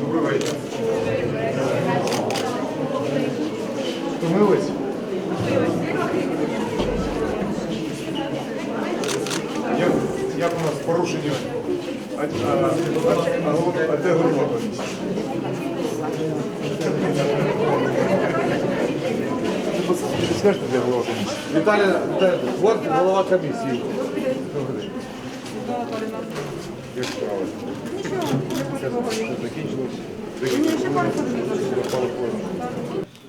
Добрий вечір. Втомились? Як, як у нас порушення? А, а, а, а, голова- а де голова комісії? Скажете, де голова комісії? Віталій, Віталій, голова комісії. Добрий день. Як? Закінчилось?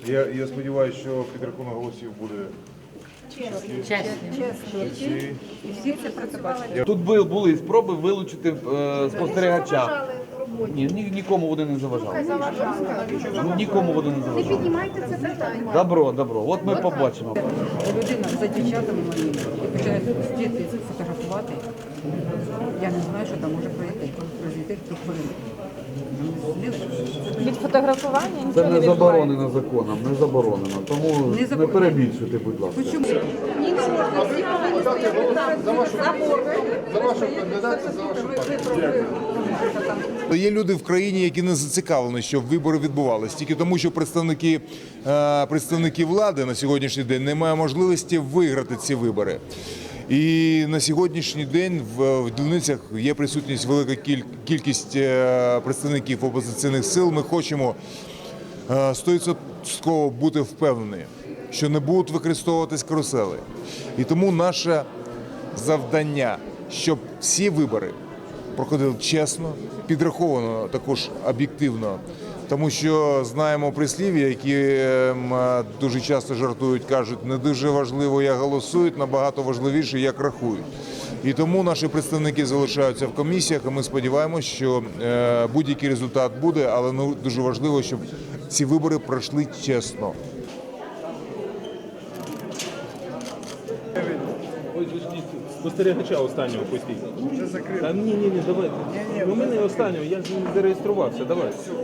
Я, я сподіваюся, що підрахунок голосів буде чесний. Тут були, були спроби вилучити е, спостерігача. Ні, ні, нікому вони не заважали. Ну, Нікому вони не заважали. Піднімайте це питання. Добро, добро. От ми побачимо. людина за дівчатами моїми і починає діти фотографувати. Я не знаю, що там може пройти, пройти ту хвилину. Від фотографування Це не не відбувається. заборонено законом, не заборонено. Тому Не не заборонено. перебільшуйте, будь ласка. Чому? Є люди в країні, які не зацікавлені, щоб вибори відбувалися, тільки тому, що представники, е, представники влади на сьогоднішній день не мають можливості виграти ці вибори. І на сьогоднішній день в, дільницях є присутність велика кіль- кількість е, представників опозиційних сил. Ми хочемо е, бути впевнені, що не будуть використовуватись карусели. І тому наше завдання, щоб всі вибори проходили чесно, підраховано також об'єктивно. Тому що знаємо прислів'я, які ем, е, дуже часто жартують, кажуть, не дуже важливо, як голосують, набагато важливіше, як рахують. І тому наші представники залишаються в комісіях. І ми сподіваємося, що е, будь-який результат буде, але ну дуже важливо, щоб ці вибори пройшли чесно. Спостерігача останнього постійно. Вже закрив. Та ні, ні, ні, давайте. Ну, ми не останнього, я ж не зареєструвався, давай.